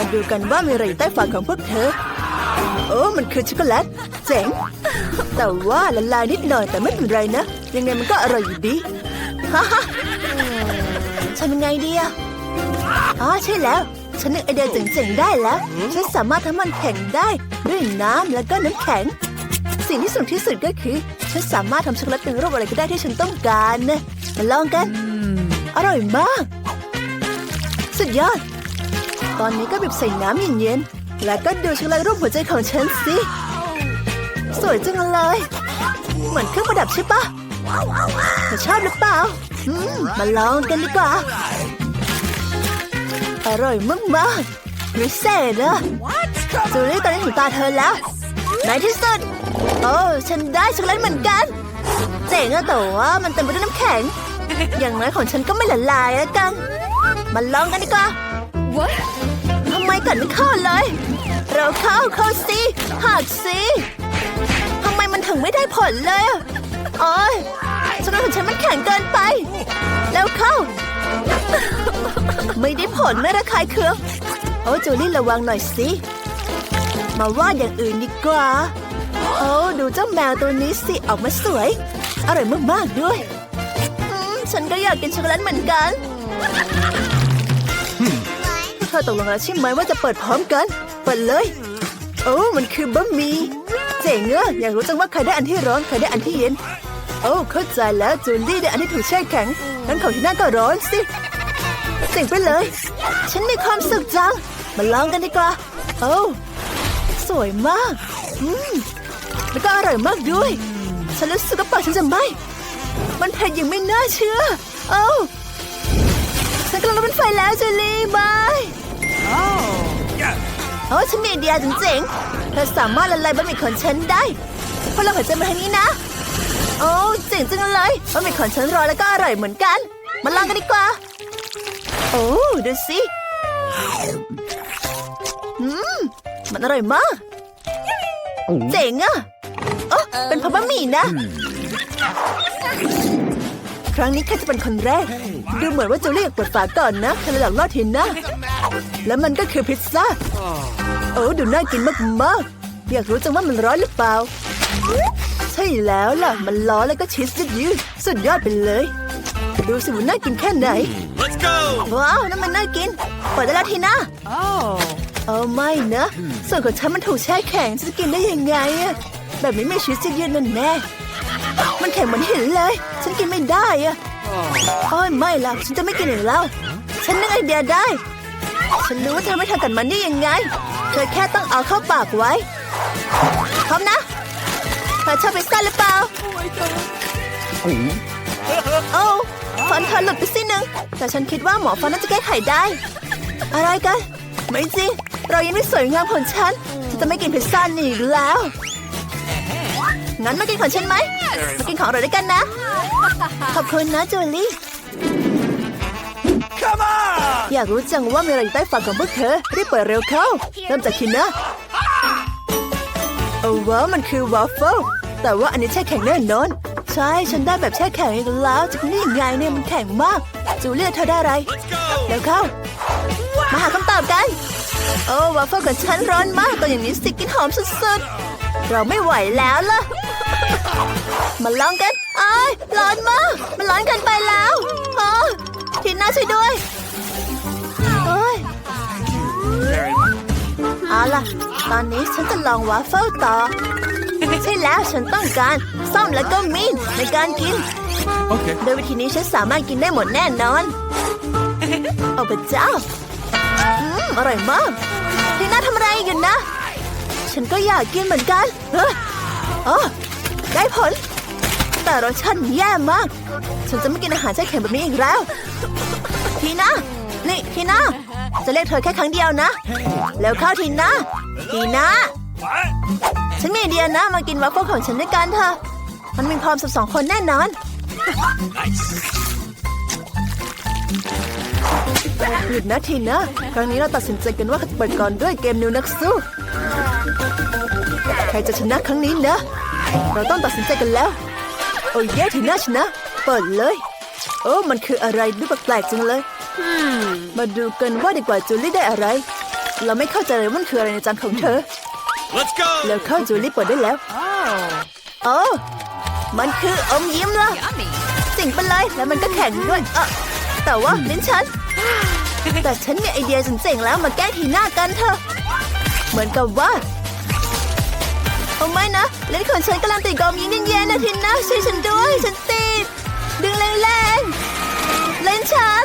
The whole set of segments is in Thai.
มาดูกันว่ามีอะไรอยู่ใต้ฝาของพวกเธอ โอ้มันคือช็อกโกแลตเจ๋ง แต่ว่าละลายนิดหน่อยแต่ไม่เป็นไรนะ ยังไงมันก็อร่อยอยู่ดีฮ่าฮ่าทำยังไงดีอะอ๋อใช่แล้ว ฉันนึกไอเดียเจ๋งๆได้แล้ว ฉันสามารถทำมันแข็งได้ด้วยน้ำแล้วก็น้ำแข็ง สิ่งที่สนุกที่สุดก็คือ ฉันสามารถทำช็อกโกแลตเป็นรูปอะไรก็ได้ที่ฉันต้องการนะมาลองกัน อร่อยมาก สุดยอด ตอนนี้ก็บีบใส่น้ำเย็นๆแล้วก็ดูช็อกโกแลรูปหัวใจของฉันสิ สวยจังเลย เหมือนเครื่องประดับใช่ปะเธอชอบหรือเปล่าอืมมาลองกันดีกว่า อร่อยมากๆพิเศษอะจูลี่ตอนนี้ถึงตาเธอแล้วในที่สุด โอ้ฉันได้ช็อกโกแลตเหมือนกัน เจ๋งอะแต่ว่ามันเต็มไปด้วยน้ำแข็ง อย่างน้อยของฉันก็ไม่ละลายแล้วกัน มาลองกันดีกว่า What? ทำไมกัดไม่เข้าเลย เราเข้าเข้าสิหักสิทำไมมันถึงไม่ได้ผลเลยอะโอ้ยช็อกโกแลตของฉันมันแข็งเกินไป แล้วเข้า ไม่ได้ผลไม่ระคายเคืองโอ้จูลี่ระวังหน่อยสิ มาวาดอย่างอื่นดีกว่า โอ้ดูเจ้าแมวตัวนี้สิออกมาสวย อร่อยมากๆด้วย ฉันก็อยากกินช็อกโกแลตเหมือนกัน เธอตกลงแล้วใช่ไหมว่าจะเปิดพร้อมกัน เปิดเลย โอ้มันคือบะหมี่เจ๋งอะอยากรู้จังว่าใครได้อันที่ร้อนใครได้อันที่เย็น โอ้เข้าใจแล้วจูลี่ได้อันที่ถูกแช่แข็งงั้นของที่หน้าก็ร้อนสิเจ๋งไปเลย ฉันมีความสุขจัง มาลองกันดีกว่า โอ้สวยมาก อืมแล้วก็อร่อยมากด้วย ฉันรู้สึกว่าปากฉันจะไหมมันเผ็ดอย่างไม่น่าเชื่อโอ้ฉันกำลังเป็นไฟแล้วจูลี่บาย โอ้ฉันมีไอเดียจริงๆเธอสามารถละลายบะหมี่ของฉันได้พอเราหัวใจมาทางนี้นะ โอ้เจ๋งจังเลยบะหมี่ของฉันร้อนแล้วก็อร่อยเหมือนกัน มาลองกันดีกว่า โอ้ดูสิอืมมันอร่อยมาก เจ๋งอะโอ้เป็นพะบะหมี่นะ ครั้งนี้ใครจะเป็นคนแรก ดูเหมือนว่าจูเลี่อยกเปิดฝาก่อนนะเธอหลักลอดเห็นนะ แล้วมันก็คือพิซซ่า โอ้ดูน่ากินมากๆ อยากรู้จังว่ามันร้อนหรือเปล่า ใช่แล้วล่ะ มันร้อนแล้วก็ชีสยืดๆสุดยอดไปเลย ดูสิว่าน่ากินแค่ไหน Let's go! ว้าวนั่นมันน่ากินเปิดได้แล้วทีนะ Oh. เอาไม่นะ ส่วนของฉันมันถูกแช่แข็งจะกินได้ยังไงอะแบบนี้ไม่ชีสยืดๆนั่นแน่มันแข็งเหมือนหินเลย ฉันกินไม่ได้อะโอ้ยไม่ล่ะ ฉันจะไม่กินอีกแล้ว ฉันนึกไอเดียได้ ฉันรู้ว่าเธอไม่ทำกับมันได้ยังไง เธอแค่ต้องเอาเข้าปากไว้ พร้อมนะเธอชอบพิซซ่าหรือเปล่า โอ้ฟันเธอหลุดไปสิหนึ่งแต่ฉันคิดว่าหมอฟันน่าจะแก้ไขได้ อะไรกัน ไม่จริง เรายังไม่สวยงามของฉันฉันจะไม่กินพิซซ่านี่อีกแล้ว งั้นมากินของฉันไหม มากินของอร่อยด้วยกันนะ ขอบคุณนะจูลี่ อยากรู้จังว่ามีอะไรอยู่ใต้ฝาของพวกเธอรีบเปิดเร็วเข้า เริ่มจากคินนะโอ้ว้าวมันคือวอฟเฟิลแต่ว่าอันนี้แช่แข็งแน่นอน ใช่ฉันได้แบบแช่แข็งอีกแล้วจะนี่ยังไงเนี่ยมันแข็งมาก จูเลียเธอได้อะไร Let's go! เร็วเข้า มาหาคำตอบกัน โอ้วาฟเฟิลของฉันร้อนมากตอนอย่างนี้สิกลินหอมสุดๆ เราไม่ไหวแล้วล่ะ มาลองกันอ้ายร้อนมาก มันร้อนเกินไปแล้วอ๋อ ทีน่าช่วยด้วยโอ้ยเอาล่ะ ตอนนี้ฉันจะลองวาฟเฟิลต่อ ใช่แล้วฉันต้องการซ่อมและก็มีดในการกิน Okay. โดยวิธีนี้ฉันสามารถกินได้หมดแน่นอนโอ้พระเจ้าอืมอร่อยมากทีน่าทำอะไรอยู่นะ ฉันก็อยากกินเหมือนกันเฮ้ยอ๋อได้ผล แต่รสชาติแย่มาก ฉันจะไม่กินอาหารแช่แข็งแบบนี้อีกแล้ว ทีน่านี่ทีน่าจะเรียกเธอแค่ครั้งเดียวนะ แล้วเข้าทีน่าทีน่าฉันมีไอเดียนะ มากินวัฟเฟิลของฉันด้วยกันเถอะ มันมีความสุขสองคนแน่นอน หยุดนะทีนะ ครั้งนี้เราตัดสินใจกันว่าจะเปิดก่อนด้วยเกมนิวนักสู้ ใครจะชนะครั้งนี้นะ เราต้องตัดสินใจกันแล้ว โอ้ยเย่ทีน่าชนะ เปิดเลย โอ้มันคืออะไรดูแปลกๆจังเลยมาดูกันว่าดีกว่าจูลี่ได้อะไร เราไม่เข้าใจเลยว่ามันคืออะไรในจานของเธอ Let's go. แล้วเข้าจูลี่เปิดได้แล้วโอ้มันคืออมยิ้มละสิ่งไปเลยแล้วมันก็แข็งด้วยเออแต่ว่าลิ้นฉัน แต่ฉันมีไอเดียเจ๋งๆแล้วมาแก้ทีหน้ากันเถอะ เหมือนกับว่าโอ้ไม่นะเล่นของฉันกำลังติดกอมยิงเย็นๆนะทีน่าช่วยฉันด้วย ฉันติดดึง แรงเล่นฉัน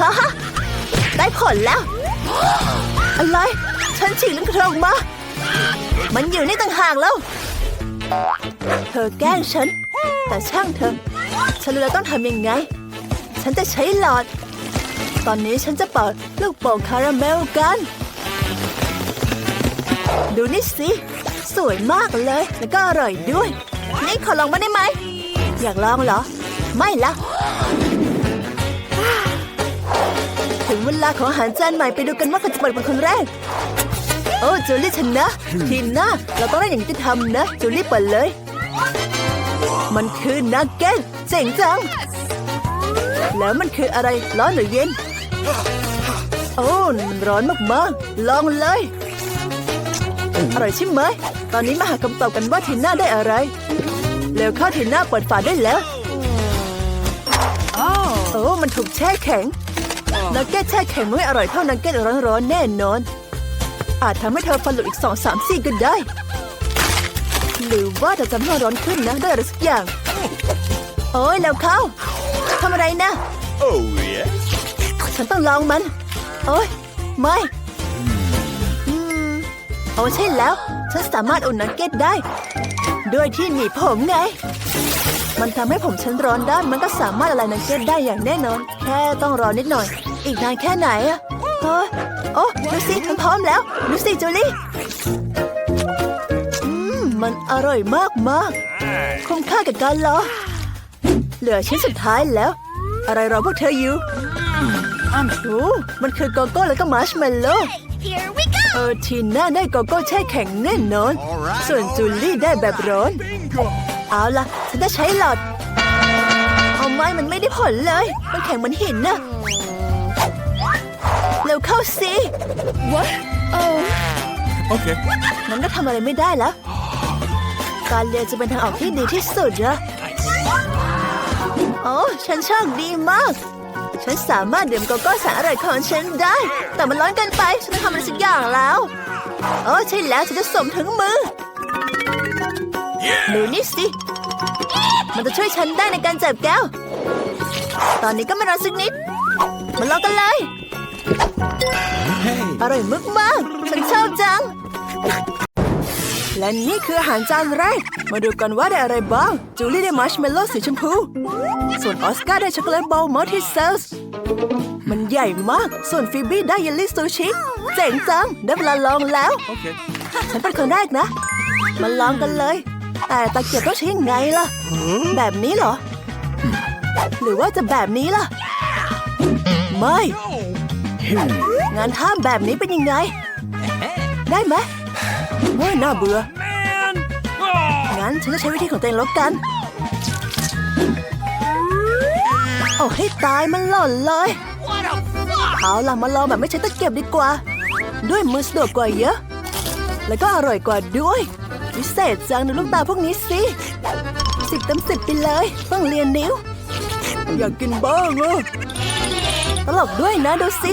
ฮ่าฮ่าได้ผลแล้ว อะไร ฉันฉีกลิ้นของเธอออกมา มันอยู่นี่ต่างหากแล้ว เธอแกล้งฉัน แต่ช่างเธอ ฉันรู้แล้วต้องทำยังไง ฉันจะใช้หลอด ตอนนี้ฉันจะเปิดลูกโป่งคาราเมลกัน ดูนี่สิ สวยมากเลย แล้วก็อร่อยด้วย นี่ขอลองมาได้ไหม อยากลองเหรอ ไม่ละถึงเวลาของอาหารจานใหม่ไปดูกันว่าใครจะเปิดเป็นคนแรก โอ้จูลี่ชนะทีน่าเราต้องได้อย่างที่ทำนะจูลี่เปิดเลย มันคือนักเก็ตเจ๋งจัง แล้วมันคืออะไรร้อนหรือเย็น โอ้มันร้อนมากๆ ลองเลยอร่อยใช่ไหม ตอนนี้มาหาคำตอบกันว่าทีน่าได้อะไรเร็วเข้าทีน่าเปิดฝาได้แล้ว โอ้มันถูกแช่แข็งนักเก็ตแช่แข็งไม่อร่อยเท่านักเก็ตร้อนๆแน่นอน อาจทำให้เธอฟันหลุดอีกสองสามซี่ก็ได้ หรือว่าจะทำให้เราร้อนขึ้นนะได้อะไรสักอย่าง โอ้ยแล้วเข้าทำอะไรนะ Oh yeah. ฉันต้องลองมัน โอ้ยไม่อืมโอ้ใช่แล้ว ฉันสามารถอุ่นนักเก็ตได้ ด้วยที่หนีบผมไง มันทำให้ผมฉันร้อนได้มันก็สามารถละลายนักเก็ตได้อย่างแน่นอน แค่ต้องรอนิดหน่อย อีกนานแค่ไหนอะเฮ้ยโอ้ดูสิมันพร้อมแล้วดูสิจูลี่อืมมันอร่อยมากมากๆคุ้มค่ากับการรอ เหลือชิ้นสุดท้ายแล้ว อะไรรอพวกเธออยู่โอ้มันคือโกโก้แล้วก็มาร์ชเมลโล่ Here we go! เออทีน่าได้โกโก้แช่แข็งแน่นอน ส่วนจูลี่ได้แบบร้อน Bingo. เอาล่ะฉันจะใช้หลอด เอาไม่มันไม่ได้ผลเลย มันแข็งเหมือนหินน่ะเร็วเข้าสิ What oh Okay. นั้นก็ทำอะไรไม่ได้แล้ว การเรียนจะเป็นทางออกที่ดีที่สุดนะโอ้ฉันโชคดีมาก ฉันสามารถดื่มโกโก้แสนอร่อยของฉันได้ แต่มันร้อนเกินไป ฉันต้องทำอะไรสักอย่างแล้ว โอ้ใช่แล้วฉันจะสวมถึงมือ ดูนี่สิ มันจะช่วยฉันได้ในการจับแก้ว ตอนนี้ก็ไม่รอสักนิด มาลองกันเลย อร่อยมากมากๆฉันชอบจัง และนี่คืออาหารจานแรก มาดูกันว่าได้อะไรบ้าง จูลี่ได้มัชเมลโล่สีชมพู ส่วนออสการ์ได้ช็อกโกแลตบอลมัลติเซลส์มันใหญ่มาก ส่วนฟิบี้ได้เยลลี่ซูชิ เจ๋งจัง ได้เวลาลองแล้ว Okay. ฉันเป็นคนแรกนะ มาลองกันเลย แต่ตะเกียบต้องใช้ยังไงล่ะ แบบนี้เหรอ หรือว่าจะแบบนี้ล่ะ ไม่ งานท่ามแบบนี้เป็นยังไง ได้ไหมเฮ้ยน่าเบื่อ งั้นฉันจะใช้วิธีของตัวเองแล้วกัน เอาให้ตายมันหล่นเลย เอาล่ะมาลองแบบไม่ใช้ตะเกียบดีกว่า ด้วยมือสะดวกกว่าเยอะ แล้วก็อร่อยกว่าด้วย วิเศษจังดูลูกตาพวกนี้สิสิบเต็มสิบไปเลยต้องเรียนนิ้ว อยากกินบ้างอะตลกด้วยนะดูสิ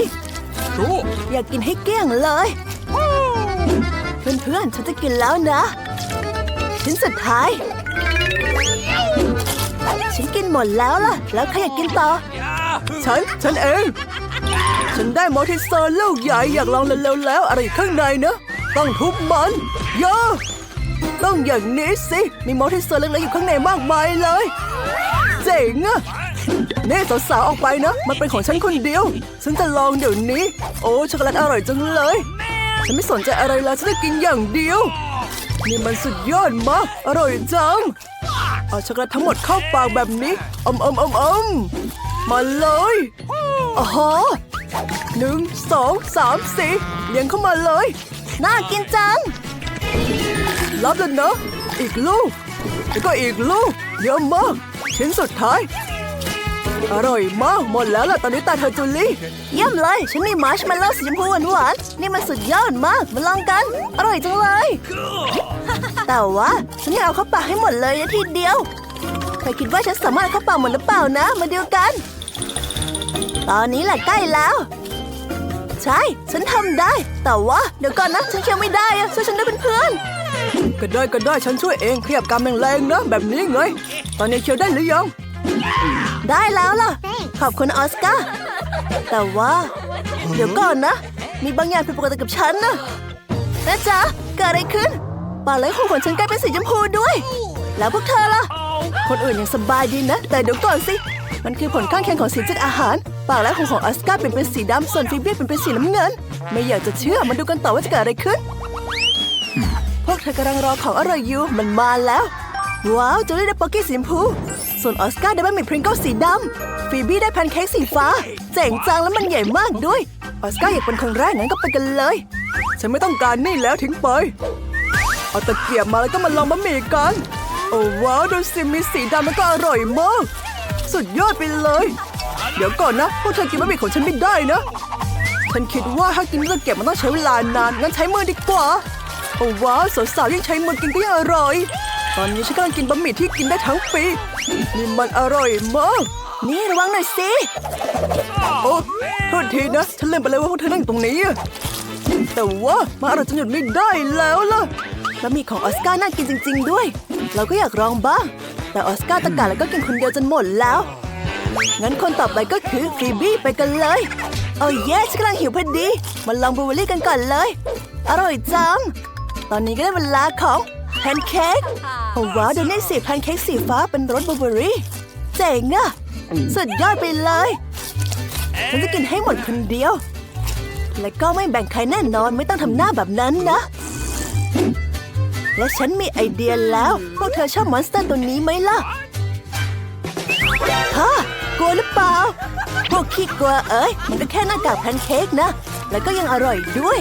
อยากกินให้เกลี้ยงเลย เพื่อนๆฉันจะกินแล้วนะชิ้นสุดท้าย ฉันกินหมดแล้วล่ะ แล้วใครอยากกินต่อ ฉัน ฉันเอง ฉันได้มอทิโซนลูกใหญ่อยากลองเร็วๆแล้วอะไรข้างในเนอะ ต้องทุบมันเยอะ ต้องอย่างนี้สิ มีมอทิโซนเล็กๆอยู่ข้างในมากมายเลย เจ๋งอะนี่สาวๆออกไปนะ มันเป็นของฉันคนเดียว ฉันจะลองเดี๋ยวนี้ โอ้ช็อกโกแลตอร่อยจังเลย ฉันไม่สนใจอะไรแล้วฉันจะกินอย่างเดียว นี่มันสุดยอดมากอร่อยจัง เอาช็อกโกแลตทั้งหมดเข้าปากแบบนี้อมอมอมอมมาเลยอ๋อหนึ่งสองสามสี่เลี้ยงเข้ามาเลย น่ากินจัง รับแล้วนะ อีกลูก แล้วก็อีกลูก เยอะมาก ชิ้นสุดท้าย อร่อยมาก หมดแล้วล่ะ ตอนนี้ตาเธอจูลี่ เยี่ยมเลย ฉันมีมาร์ชเมลโล่สีชมพูหวานๆนี่มันสุดยอดมาก มาลองกัน อร่อยจังเลย แต่ว่าฉันอยากเอาเข้าปากให้หมดเลยนะทีเดียวเธอคิดว่าฉันสามารถเอาเข้าปากหมดหรือเปล่านะ มาเดียวกัน ตอนนี้แหละใกล้แล้วใช่ ฉันทำได้ แต่ว่า เดี๋ยวก่อนนะ ฉันเคี้ยวไม่ได้อะช่วยฉันด้วยเป็นเพื่อน ก็ได้ก็ได้ฉันช่วยเองขยับกำแรงๆนะแบบนี้ไง ตอนนี้เคี้ยวได้หรือยัง ได้แล้วล่ะ ขอบคุณออสการ์ แต่ว่า เดี๋ยวก่อนนะ มีบางอย่างผิดปกติกับฉันนะแม่จ๊ะเกิดอะไรขึ้นปากไหลของขนฉันกลายเป็นสีชมพูด้วย แล้วพวกเธอล่ะ คนอื่นยังสบายดีนะ แต่เดี๋ยวก่อนสิ มันคือผลข้างเคียงของสีจากอาหาร ปากและของของออสการ์เปลี่ยนเป็นสีดำส่วนฟิเบียเป็นเป็นสีน้ำเงิน ไม่อยากจะเชื่อมาดูกันต่อว่าจะเกิดอะไรขึ้น วกเธอกำลังรอของอร่อยอยู่มันมาแล้ว ว้าวจูลี่ได้ป๊อกกี้สีชมพูส่วนออสการ์ได้บะหมี่พริงเกิลสีดำฟีบี้ได้แพนเค้กสีฟ้า เจ๋งจังแล้วมันใหญ่มากด้วย ออสการ์อยากเป็นคนแรกงั้นก็ไปกันเลย ฉันไม่ต้องการนี่แล้วทิ้งไป เอาตะเกียบมาแล้วก็มาลองบะหมี่กัน โอ้ว้าวดูสิมีสีดำแล้วก็อร่อยมาก สุดยอดไปเลย เดี๋ยวก่อนนะพวกเธอกินบะหมี่ของฉันไม่ได้นะ ฉันคิดว่าถ้ากินด้วยตะเกียบมันต้องใช้เวลานานงั้นใช้มือดีกว่า โอ้ว้าวสาวๆยังใช้มือกินก็ยังอร่อย ตอนนี้ฉันกำลังกินบะหมี่ที่กินได้ทั้งปีนี่มันอร่อยมากนี่ระวังหน่อยสิ โอ้โทษทีนะ ฉันลืมไปเลยว่าพวกเธอนั่งอยู่ตรงนี้ แต่ว่ามาอร่อยจนหยุดไม่ได้แล้วล่ะบะหมี่ของออสการ์น่ากินจริง ๆ ด้วย เราก็อยากลองบ้าง แต่ออสการ์ตะการแล้วก็กินคนเดียวจนหมดแล้ว งั้นคนต่อไปก็คือฟีบี้ไปกันเลย โอ้เย้ฉันกำลังหิวพอดี มาลองบลูเบอร์รี่กันก่อนเลย อร่อยจัง ตอนนี้ก็ได้เวลาของแพนเค้กโอ้ว้าวดูนี่สิแพนเค้กสีฟ้าเป็นรสบลูเบอร์รี่เจ๋งอะสุดยอดไปเลยฉันจะกินให้หมดคนเดียว และก็ไม่แบ่งใครแน่นอนไม่ต้องทำหน้าแบบนั้นนะ และฉันมีไอเดียแล้ว พวกเธอชอบมอนสเตอร์ตัวนี้ไหมล่ะฮะกลัวหรือเปล่า พวกขี้กลัวเอ้ย มันก็แค่หน้ากากแพนเค้กนะ แล้วก็ยังอร่อยด้วย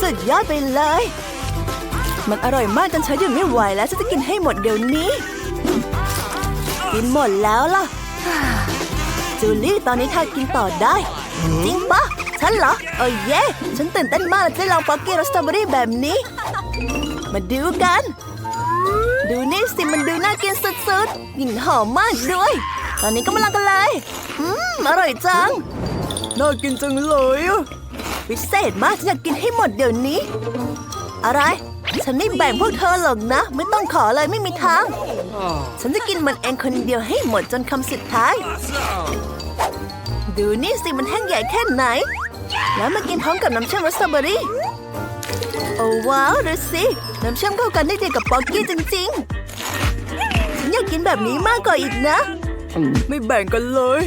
สุดยอดไปเลย มันอร่อยมากจนฉันหยุดไม่ไหวแล้วฉันจะกินให้หมดเดี๋ยวนี้ กินหมดแล้วล่ะ จูลี่ตอนนี้เธอกินต่อได้ จริงปะฉันเหรอโอ้ยเย่ฉันตื่นเต้นมากเลยลองป๊อกกี้รสสตรอเบอรี่แบบนี้ มาดูกัน ดูนี่สิมันดูน่ากินสุดๆกลิ่นหอมมากด้วย ตอนนี้ก็มาลองกันเลย อืมอร่อยจัง น่ากินจังเลยพิเศษมากฉันอยากกินให้หมดเดี๋ยวนี้ อะไร ฉันไม่แบ่งพวกเธอหรอกนะ ไม่ต้องขอเลยไม่มีทาง ฉันจะกินมันเองคนเดียวให้หมดจนคำสุดท้าย ดูนี่สิมันแห้งใหญ่แค่ไหน แล้วมากินพร้อมกับน้ำเชื่อมรสสตรอเบอรี่ โอ้ว้าวดูสิน้ำเชื่อมเข้ากันได้ดีกับป๊อกกี้จริงๆ ฉันอยากกินแบบนี้มากกว่าอีกนะ ไม่แบ่งกันเลย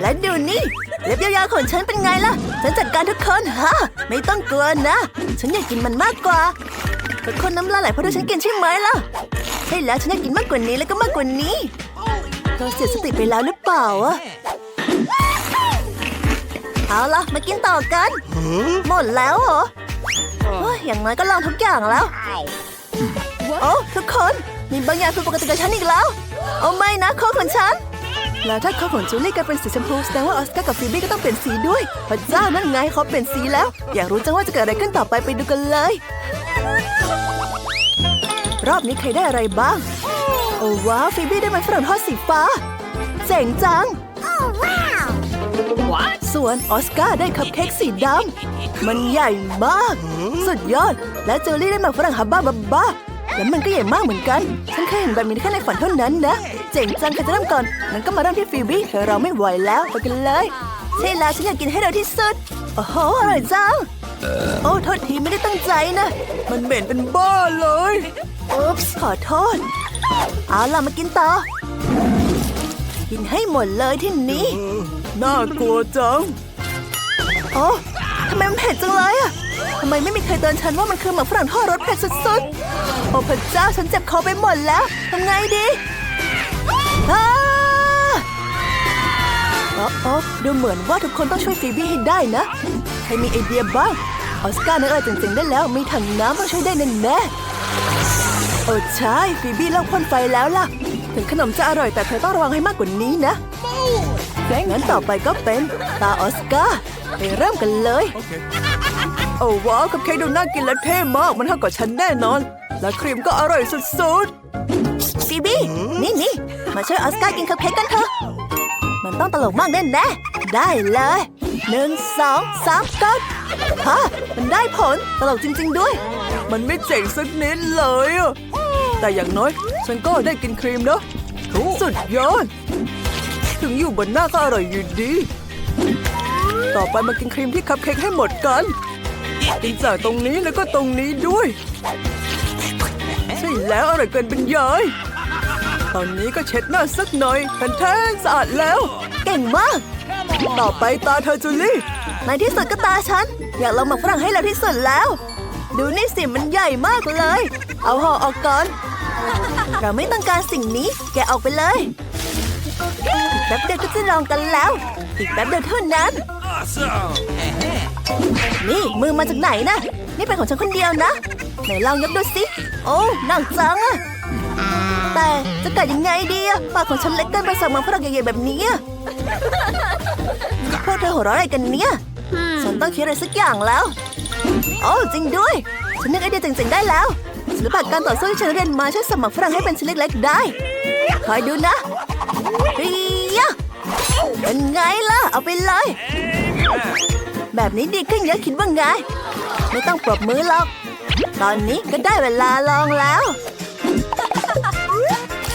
และดูนี่เล็บยาวๆของฉันเป็นไงล่ะ ฉันจัดการทุกคนฮะ ไม่ต้องกลัวนะ ฉันอยากกินมันมากกว่า ทุกคนน้ำลายไหลเพราะดูฉันกินใช่ไหมล่ะ ใช่แล้วฉันอยากกินมากกว่านี้แล้วก็มากกว่านี้เธอเสียสติไปแล้วหรือเปล่าอะเอาล่ะ มากินต่อกัน หมดแล้วเหรอเฮ้ยอย่างน้อยก็ลองทุกอย่างแล้ว โอ้ทุกคน มีบางอย่างผิดปกติกับฉันอีกแล้วโอ้ไม่นะข้อของฉัน แล้วถ้าข้อของจูลี่กลายเป็นสีชมพูแสดงว่าออสการ์กับฟีบี้ก็ต้องเปลี่ยนสีด้วยพระเจ้านั่นไงเขาเปลี่ยนสีแล้ว อยากรู้จังว่าจะเกิดอะไรขึ้นต่อไปไปดูกันเลย รอบนี้ใครได้อะไรบ้าง โอ้ว้าวฟีบี้ได้มันฝรั่งทอดสีฟ้า เจ๋งจัง ส่วนออสการ์ได้คัพเค้กสีดำ มันใหญ่มาก สุดยอด และเจอรี่ได้หมากฝรั่งฮับบ้าบับบ้า แล้วมันก็ใหญ่มากเหมือนกัน ฉันเคยเห็นแบบนี้แค่ในฝันเท่านั้นนะ เจ๋งจังใครจะเริ่มก่อนงั้นก็มาเริ่มที่ฟีบี้เธอเราไม่ไหวแล้วไปกันเลยใช่แล้วฉันอยากกินให้เร็วที่สุด โอ้โหอร่อยจังโอ้โทษทีไม่ได้ตั้งใจนะ มันเหม็นเป็นบ้าเลย อุ๊บส์ขอโทษ เอาล่ะมากินต่อ กินให้หมดเลยที่นี้ น่ากลัวจัง โอ้ทำไมมันเผ็ดจังเลยอะทำไมไม่มีใครเตือนฉันว่ามันคือหมาฝรั่งทอดรสเผ็ดสุดๆ โอ้พระเจ้าฉันเจ็บคอไปหมดแล้ว ทำไงดีอ้าโอ้โอ้ดูเหมือนว่าทุกคนต้องช่วยฟีบี้ให้ได้นะ ใครมีไอเดียบ้าง ออสการ์นึกอะไรเจ๋งๆได้แล้ว มีถังน้ำต้องช่วยได้แน่แน่ๆ โอ้ใช่ฟีบี้เลิกพ่นไฟแล้วล่ะ ถึงขนมจะอร่อยแต่เธอต้องระวังให้มากกว่านี้นะงั้นต่อไปก็เป็นตาออสการ์ไปเริ่มกันเลย Okay. โอ้ว้าวคัพเค้กดูน่ากินและเท่มาก มันเท่ากับฉันแน่นอน และครีมก็อร่อยสุดๆฟีบี้นี่นี่มาช่วยออสการ์กินคัพเค้กกันเถอะ มันต้องตลกมากแน่แน่ๆได้เลยหนึ่งสองสามก็ ฮะมันได้ผลตลกจริง ๆ ด้วย มันไม่เจ๋งสักนิดเลยอะแต่อย่างน้อย ฉันก็ได้กินครีมเนอะ Cool. สุดยอด ถึงอยู่บนหน้าก็อร่อยอยู่ดี ต่อไปมากินครีมที่คัพเค้กให้หมดกันกินจากตรงนี้แล้วก็ตรงนี้ด้วย ใช่แล้วอร่อยเกินบรรยายตอนนี้ก็เช็ดหน้าสักหน่อยทันแท้งสะอาดแล้ว เก่งมาก ต่อไปตาเธอจูลี่ ในที่สุดก็ตาฉัน อยากลองหมักฝรั่งให้แล้วที่สุดแล้ว ดูนี่สิมันใหญ่มากเลย เอาห่อออกก่อน เราไม่ต้องการสิ่งนี้ แกะออกไปเลย อีกแป๊บเดียวก็จะลองกันแล้ว อีกแป๊บเดียวเท่านั้น Awesome. นี่มือมาจากไหนนะนี่เป็นของฉันคนเดียวนะ ไหนลองยกดูสิ โอ้หนักจังอะแต่จะกัดยังไงดีอะปากของฉันเล็กเกินไปสำหรับฝรั่งใหญ่ๆแบบนี้อะพวกเธอหัวเราะอะไรกันเนี่ย ฉันต้องคิดอะไรสักอย่างแล้ว โอ้จริงด้วย ฉันนึกไอเดียเจ๋งๆได้แล้วศิลปะการต่อสู้ที่ฉันเรียนมาช่วยสมัครฝรั่งให้เป็นชิ้นเล็กๆได้ คอยดูนะเฮียเป็นไงล่ะ เอาไปเลย แบบนี้ดีขึ้นเยอะคิดว่าไง ไม่ต้องปรบมือหรอก ตอนนี้ก็ได้เวลาลองแล้ว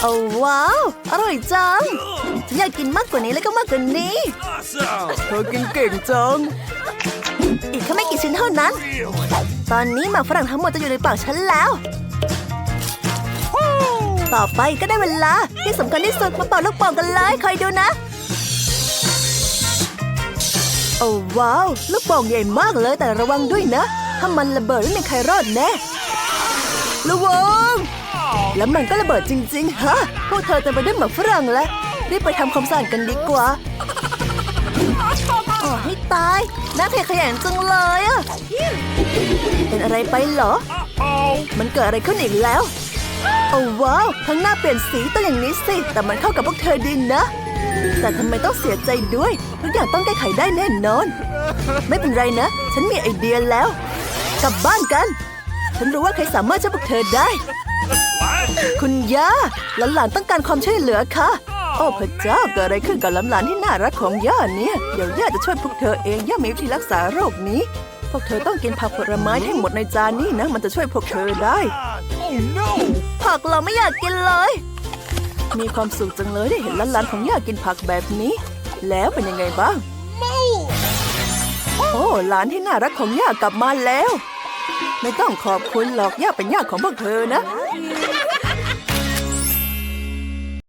โอ้ว้าว อร่อยจัง ฉันอยากกินมากกว่านี้แล้วก็มากกว่านี้ Awesome. เธอกินเก่งจัง อีกแค่ไม่กี่ชิ้นเท่านั้น ตอนนี้หมากฝรั่งทั้งหมดจะอยู่ในปากฉันแล้ว ต่อไปก็ได้เวลา ที่สำคัญที่สุดมาเป่าลูกโป่งกันเลยคอยดูนะ โอ้ว้าว ลูกโป่งใหญ่มากเลยแต่ระวังด้วยนะ ถ้ามันระเบิดไม่มีใครรอดแน่ระวังแล้วมันก็ระเบิดจริง ๆ ฮะ พวกเธอเต็มไปด้วยหมากฝรั่งแล้ว รีบไปทำความสะอาดกันดีกว่าอ๋อให้ตายน่าเพขยันจังเลยอะเป็นอะไรไปเหรอ Oh. มันเกิดอะไรขึ้นอีกแล้ว โอ้ว้าว ทั้งหน้าเปลี่ยนสีต้องอย่างนี้สิ แต่มันเข้ากับพวกเธอดีนะ แต่ทำไมต้องเสียใจด้วย ทุกอย่างต้องแก้ไขได้แน่นอน ไม่เป็นไรนะ ฉันมีไอเดียแล้ว กลับบ้านกัน ฉันรู้ว่าใครสามารถช่วยพวกเธอได้ What? คุณย่าหลานๆต้องการความช่วยเหลือค่ะโอ้พระเจ้าเกิดอะไรขึ้นกับหลานๆที่น่ารักของย่าเนี่ย เดี๋ยวย่าจะช่วยพวกเธอเองย่ามีวิธีรักษาโรคนี้ พวกเธอต้องกินผักผลไม้ให้หมดในจานนี้นะ มันจะช่วยพวกเธอได้ Oh no. ผักเราไม่อยากกินเลย มีความสุขจังเลยได้เห็นหลานๆของย่ากินผักแบบนี้ แล้วเป็นยังไงบ้างโอ้หลานที่น่ารักของย่ากลับมาแล้ว ไม่ต้องขอบคุณหรอกย่าเป็นย่าของพวกเธอนะ